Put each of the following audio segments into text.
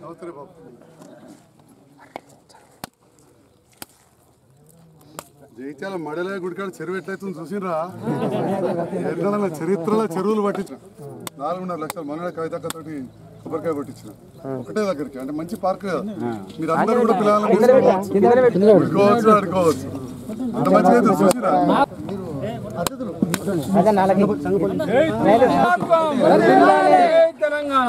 నమస్తే బాబు జైత్యాల మడలే గుడికాడ చెరువు ఎట్లయితుంది చూసినరా? ఎన్నడన్నా చరిత్రలో చెరువులు పట్టించిన. నాలుగున్నర లక్షల మనడ కవితక్కతోటి కొబ్బరికాయ కొట్టించిన. ఒకటే దగ్గరికి అంటే మంచి పార్క్ కదా. మీరు అందరూ కూడా పిల్లలను తీసుకోవచ్చు ఉడుకోవచ్చు ఆడుకోవచ్చు అంత మంచిగా చూసిరా? తెలంగాణ.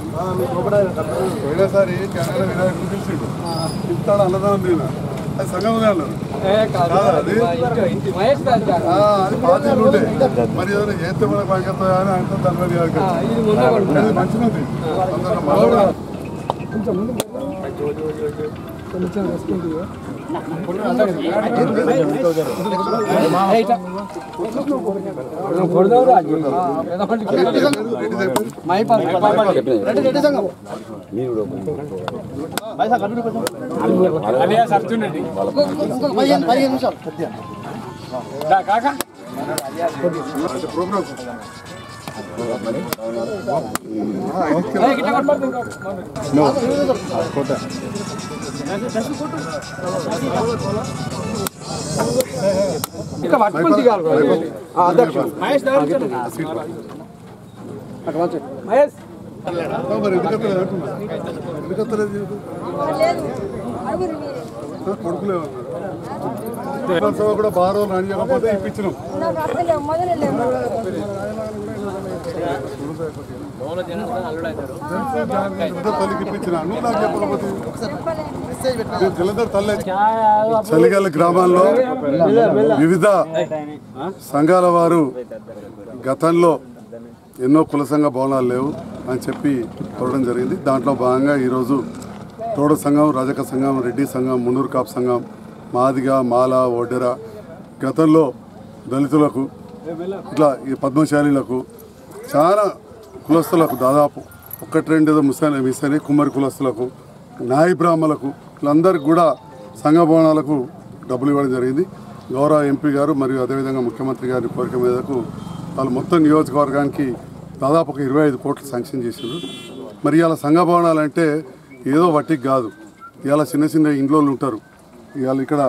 పోయినసారి కెనడా వినాయకుడు పిలిచిండు ఇస్తాడు అన్నదానం నేను అది సంగం అన్నారు. అది ఇల్లు ఉండే మరి ఏదైనా చేస్తే మన పైకెత్తా అని అంటే దాని మీద అది మంచిగా ఉంది అందరూ మనోడు అంటే ప్రోగ్రామ్ నీకు? ఆ, కొడుకులే ఉన్నారు సభ కూడా బాగా. రోజులు రన్ చేయకపోతే ఇప్పించినాం. తల్లికి ఇప్పించిన? నువ్వు నాకు చెప్పకపోతే చలిగల గ్రామాల్లో వివిధ సంఘాల వారు గతంలో ఎన్నో కుల సంఘ భవనాలు లేవు అని చెప్పి కోరడం జరిగింది. దాంట్లో భాగంగా ఈరోజు తోడ సంఘం రజక సంఘం రెడ్డి సంఘం మున్నూరు కాపు సంఘం మాదిగ మాల ఒడ్డెర గతంలో దళితులకు ఇట్లా ఈ పద్మశాలీలకు చాలా కులస్తులకు దాదాపు ఒక్కటి రెండు ఏదో ముసలి మిసని కుమ్మరి కులస్తులకు నాయి బ్రాహ్మణులకు వీళ్ళందరికీ కూడా సంఘ భవనాలకు డబ్బులు ఇవ్వడం జరిగింది. గౌరవ ఎంపీ గారు మరియు అదేవిధంగా ముఖ్యమంత్రి గారి కోరిక మీదకు వాళ్ళు మొత్తం నియోజకవర్గానికి దాదాపు ఒక ఇరవై ఐదు కోట్లు శాంక్షన్ చేశారు మరి ఇలా సంఘ భవనాలు అంటే ఏదో వట్టికి కాదు. ఇవాళ చిన్న చిన్న ఇండ్లోళ్ళు ఉంటారు. ఇవాళ ఇక్కడ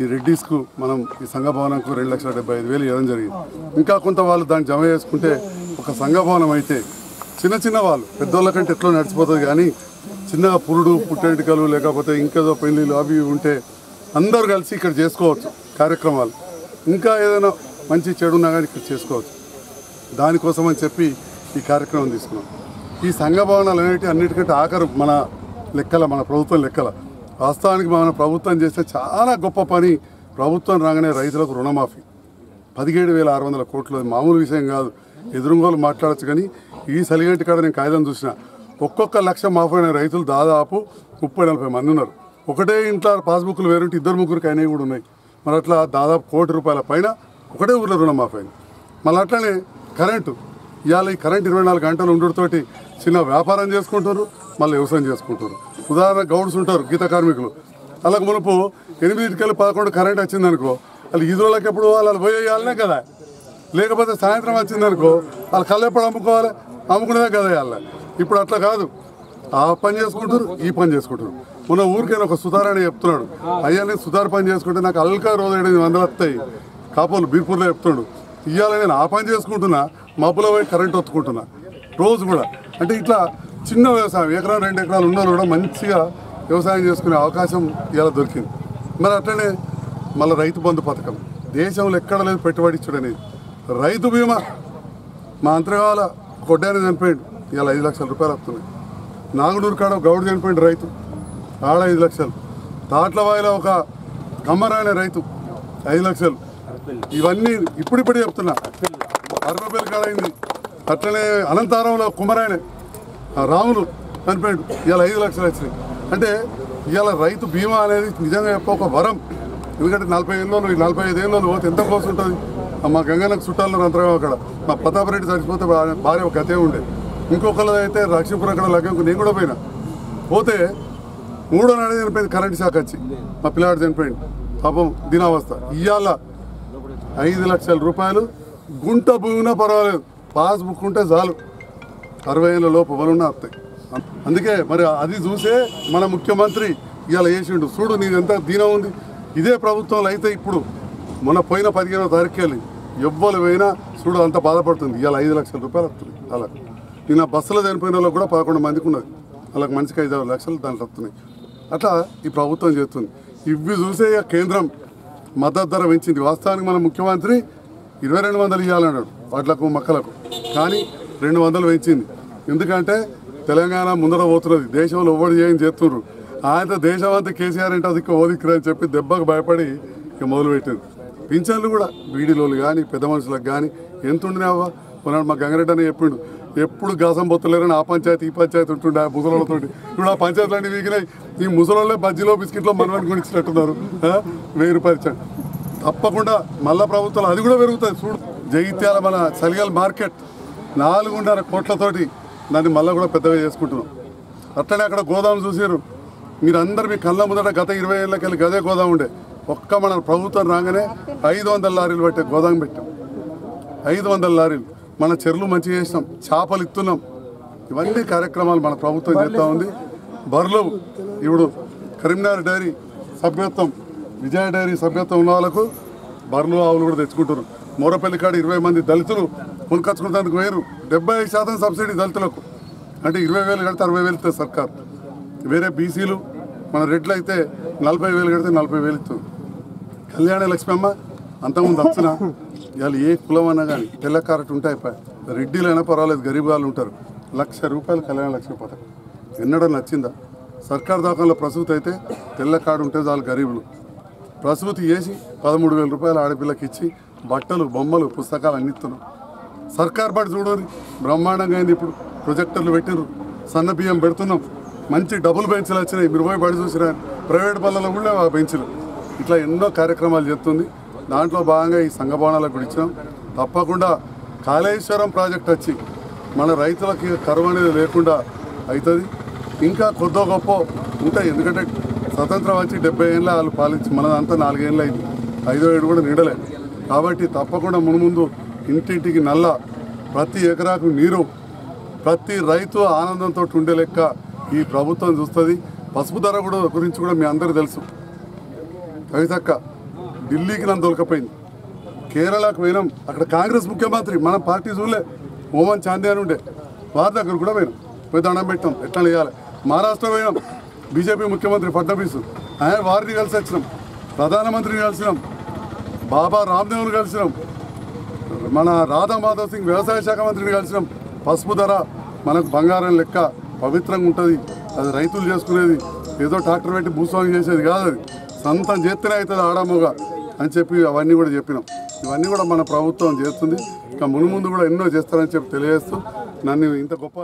ఈ రెడ్డిస్కు మనం ఈ సంఘ భవనంకు రెండు లక్షల డెబ్బై ఐదు వేలు ఇవ్వడం జరిగింది. ఇంకా కొంత వాళ్ళు దాన్ని జమ చేసుకుంటే ఒక సంఘ భవనం అయితే చిన్న చిన్న వాళ్ళు పెద్దోళ్ళ కంటే ఎట్లా నడిచిపోతుంది కానీ చిన్న పురుడు పుట్టెంటికలు లేకపోతే ఇంకేదో పెళ్ళిళ్ళు అవి ఉంటే అందరూ కలిసి ఇక్కడ చేసుకోవచ్చు కార్యక్రమాలు. ఇంకా ఏదైనా మంచి చెడు ఉన్నా కానీ ఇక్కడ చేసుకోవచ్చు. దానికోసం అని చెప్పి ఈ కార్యక్రమం తీసుకున్నాం. ఈ సంఘ భవనాలు అనేవి అన్నిటికంటే ఆఖరు మన లెక్కల మన ప్రభుత్వం లెక్కల. వాస్తవానికి మన ప్రభుత్వం చేస్తే చాలా గొప్ప పని ప్రభుత్వం రాగానే రైతులకు రుణమాఫీ. పదిహేడు వేల ఆరు వందల కోట్లు మామూలు విషయం కాదు. ఎదురుగోలు మాట్లాడచ్చు కానీ ఈ సలిగంటి కాడ నేను కాగితం చూసిన ఒక్కొక్క లక్ష మాఫైన రైతులు దాదాపు ముప్పై నలభై మంది ఉన్నారు. ఒకటే ఇంట్లో పాస్బుక్లు వేరుంటే ఇద్దరు ముగ్గురికి అయినవి కూడా ఉన్నాయి. మరి అట్లా దాదాపు కోటి రూపాయల పైన ఒకటే ఊర్లో రుణం మాఫైంది మళ్ళీ అట్లనే కరెంటు. ఇవాళ ఈ కరెంట్ ఇరవై నాలుగు గంటలు ఉండడంతోటి చిన్న వ్యాపారం చేసుకుంటారు మళ్ళీ వ్యవసాయం చేసుకుంటారు. ఉదాహరణ గౌడ్స్ ఉంటారు గీత కార్మికులు. అలాగ మునుపు ఎనిమిదింటికెళ్ళి పదకొండు కరెంట్ వచ్చిందనుకో వాళ్ళు ఈ రోజులకి ఎప్పుడు వాళ్ళు పోయేయాలనే కదా. లేకపోతే సాయంత్రం వచ్చిందనుకో వాళ్ళు కళ్ళు ఎప్పుడు అమ్ముకోవాలి? అమ్ముకునేదే కదా వాళ్ళ ఇప్పుడు అట్లా కాదు. ఆ పని చేసుకుంటారు ఈ పని చేసుకుంటారు మొన్న ఊరికైనా ఒక సుధారణ చెప్తున్నాడు. అయ్యా నేను సుధార పని చేసుకుంటే నాకు అల్కా రోజు వందలు వస్తాయి. కాపోలు బీర్పూర్లో చెప్తున్నాడు. ఇవాళ నేను ఆ పని చేసుకుంటున్నా మబ్బులో పోయి కరెంట్ ఒత్తుకుంటున్నా. రోజు కూడా. అంటే ఇట్లా చిన్న వ్యవసాయం ఎకరం రెండు ఎకరాలు ఉన్న కూడా మంచిగా వ్యవసాయం చేసుకునే అవకాశం ఇలా దొరికింది. మరి అట్లనే మళ్ళీ రైతు బంధు పథకం. దేశంలో ఎక్కడ లేదు పెట్టుబడి ఇచ్చుడు రైతు బీమా మా అంతర్గాల కొడ్డాని చనిపోయాడు ఇవాళ ఐదు లక్షల రూపాయలు వస్తున్నాయి. నాగునూరు కాడ ఒక గౌడు రైతు. ఆడ ఐదు లక్షలు. తాట్లవాయిలో ఒక కమ్మరాయన రైతు. ఐదు లక్షలు. ఇవన్నీ ఇప్పుడిప్పుడు చెప్తున్నా. అరవై కాడ అయింది. అట్లనే అనంతారంలో కుమరాయన రాములు చనిపోయాడు. ఇవాళ ఐదు లక్షలు వచ్చినాయి. అంటే ఇవాళ రైతు బీమా అనేది నిజంగా చెప్ప ఒక వరం. ఎందుకంటే నలభై ఏళ్ళు నలభై ఐదు ఏళ్ళు పోతే ఎంత కోసం ఉంటుంది? మా గంగనకు చుట్టాల్లో అంతరం అక్కడ. మా ప్రతాపరెడ్డి చచ్చిపోతే చనిపోతే భార్య ఒక గతే ఉండేది ఇంకొకళ్ళు అయితే లక్ష్మీపురం అక్కడ లగ్గంకు నేను కూడా పోయినా. పోతే మూడో నాడు చనిపోయింది కరెంట్ షాక్ వచ్చి. మా పిల్లాడు చనిపోయింది పాపం దినావస్థ. ఇవాళ ఐదు లక్షల రూపాయలు గుంట భూమినా పర్వాలేదు. పాస్ బుక్ ఉంటే చాలు. అరవై ఏళ్ళ లోపు ఎవరున్నా వస్తాయి. అందుకే మరి అది చూసే మన ముఖ్యమంత్రి ఇవాళ వేసిండు చూడు నీకు ఎంత దీనం ఉంది. ఇదే ప్రభుత్వంలో అయితే ఇప్పుడు మొన్న పోయిన పదిహేనో తారీఖు వెళ్ళి ఎవ్వరు పోయినా చూడు అంత బాధపడుతుంది. ఇవాళ ఐదు లక్షల రూపాయలు వస్తుంది అలా. నిన్న బస్సులో చనిపోయిన వాళ్ళకి కూడా పదకొండు మందికి ఉన్నది. వాళ్ళకి మనిషికి ఐదు ఆరు లక్షలు దాంట్లో వస్తున్నాయి. అట్లా ఈ ప్రభుత్వం చేస్తుంది. ఇవి చూసే కేంద్రం మద్దతు ధర పెంచింది. వాస్తవానికి మన ముఖ్యమంత్రి ఇరవై రెండు వందలు ఇవ్వాలన్నాడు వాటిలకు మొక్కలకు. కానీ రెండు వందలు పెంచింది. ఎందుకంటే తెలంగాణ ముందర పోతున్నది. దేశంలో ఎవరు చేయని చేస్తున్నారు ఆయన దేశం అంతా కేసీఆర్ అంటే అది ఓదిక్కురా అని చెప్పి దెబ్బకు భయపడి ఇక మొదలుపెట్టింది. పింఛన్లు కూడా బీడీలోలు కానీ పెద్ద మనుషులకు కానీ ఎంత ఉండినావా మా గంగరెడ్డి అని చెప్పిండు. ఎప్పుడు గాసం పొత్తలేరని ఆ పంచాయతీ ఈ పంచాయతీ ఉంటుండే ఆ ముసలోళ్ళతో ఇప్పుడు ఆ పంచాయతీలు అన్ని వీగినాయి. ఈ ముసలోళ్ళే బజ్జీలో బిస్కెట్లో మనవని గుణించినట్టున్నారు వెయ్యి రూపాయలు ఇచ్చాడు తప్పకుండా మళ్ళా ప్రభుత్వాలు అది కూడా పెరుగుతుంది. చూడు జగిత్యాల మన సలిగల్ మార్కెట్. నాలుగున్నర కోట్లతోటి దాన్ని మళ్ళీ కూడా పెద్దగా చేసుకుంటున్నాం. అట్లనే అక్కడ గోదాం చూసారు మీరందరూ మీ కళ్ళ ముందట గత ఇరవై ఏళ్ళకెళ్ళి గదే గోదాం ఉండే. ఒక్క మన ప్రభుత్వం రాగానే ఐదు వందల లారీలు పెట్టే గోదాం పెట్టాం. ఐదు వందల లారీలు. మన చెరువులు మంచిగా చేసినాం చేపలు ఇస్తున్నాం ఇవన్నీ కార్యక్రమాలు మన ప్రభుత్వం చేస్తూ ఉంది. బర్రెలు ఇప్పుడు కరీంనగర్ డైరీ సభ్యత్వం విజయ డైరీ సభ్యత్వం ఉన్న వాళ్ళకు బర్రెలు ఆవులు కూడా తెచ్చుకుంటారు మూరపల్లి కాడ ఇరవై మంది దళితులు కొనుకొచ్చుకుంటానికి వేరు డెబ్బై ఐదు శాతం సబ్సిడీ దళితులకు. అంటే ఇరవై వేలు కడితే అరవై వేలు ఇస్తుంది సర్కార్. వేరే బీసీలు మన రెడ్లు అయితే నలభై వేలు కడితే నలభై వేలు ఇస్తుంది. కళ్యాణ లక్ష్మి అమ్మ అంతకుముందు వచ్చిన ఇవాళ ఏ కులం అన్నా కానీ తెల్ల ఉంటాయి రెడ్డిలైనా పర్వాలేదు గరీబ్ వాళ్ళు ఉంటారు. లక్ష రూపాయలు కళ్యాణ లక్ష్మి పథకం. ఎన్నడూ నచ్చిందా? సర్కార్ దాఖంలో ప్రసూతి అయితే తెల్ల కార్డు ఉంటే చాలు గరీబులు. ప్రసూతి చేసి పదమూడు వేల రూపాయలు ఆడపిల్లకి ఇచ్చి బట్టలు బొమ్మలు పుస్తకాలు అన్ని ఇస్తున్నాం. సర్కార్ బడి చూడండి బ్రహ్మాండంగా అయింది ఇప్పుడు. ప్రొజెక్టర్లు పెట్టిర్రు. సన్న బియ్యం పెడుతున్నాం. మంచి డబుల్ బెంచ్లు వచ్చినాయి. మీరు పోయి బడి చూసిరా. ప్రైవేట్ బళ్ళలో కూడా ఆ బెంచ్లు. ఇట్లా ఎన్నో కార్యక్రమాలు చెప్తుంది దాంట్లో భాగంగా ఈ సంఘ భవనాలకు కూడా తప్పకుండా కాళేశ్వరం ప్రాజెక్ట్ వచ్చి మన రైతులకి కరువు అనేది లేకుండా అవుతుంది ఇంకా కొద్దో గొప్ప ఉంటాయి. ఎందుకంటే స్వతంత్రం వచ్చి డెబ్బై ఏళ్ళ వాళ్ళు పాలించి మనదంతా నాలుగేళ్ళు అయింది. ఐదో ఏడు కూడా నిండలే. కాబట్టి తప్పకుండా మునుముందు ఇంటింటికి నల్ల ప్రతి ఎకరాకు నీరు ప్రతి రైతు ఆనందంతో ఉండే లెక్క ఈ ప్రభుత్వం చూస్తుంది. పసుపు ధర కూడా గురించి కూడా మీ అందరూ తెలుసు. కవితక్క ఢిల్లీకి నన్ను దొరకపోయింది. కేరళకు పోయినాం. అక్కడ కాంగ్రెస్ ముఖ్యమంత్రి మన పార్టీ చూడలే. ఓమన్ చాందే అని ఉండే. వారి దగ్గర కూడా పోయినాం. పోయి దండం పెట్టాం. ఎట్లా వేయాలి మహారాష్ట్ర పోయినాం. బీజేపీ ముఖ్యమంత్రి ఫడ్నవీస్ ఆయన వారిని కలిసి వచ్చినాం. ప్రధానమంత్రిని కలిసినాం. బాబా రామ్దేవ్ని కలిసినాం. మన రాధా మాధవ్ సింగ్ వ్యవసాయ శాఖ మంత్రిని కలిసినాం. పసుపు ధర మనకు బంగారం లెక్క పవిత్రంగా ఉంటుంది. అది రైతులు చేసుకునేది. ఏదో ట్రాక్టర్ పెట్టి భూస్వామి చేసేది కాదు అది. సొంతం చేస్తేనే అవుతుంది ఆడమ్మగా అని చెప్పి అవన్నీ కూడా చెప్పినాం. ఇవన్నీ కూడా మన ప్రభుత్వం చేస్తుంది. ఇంకా మును ముందు కూడా ఎన్నో చేస్తారని చెప్పి తెలియజేస్తూ నన్ను ఇంత గొప్ప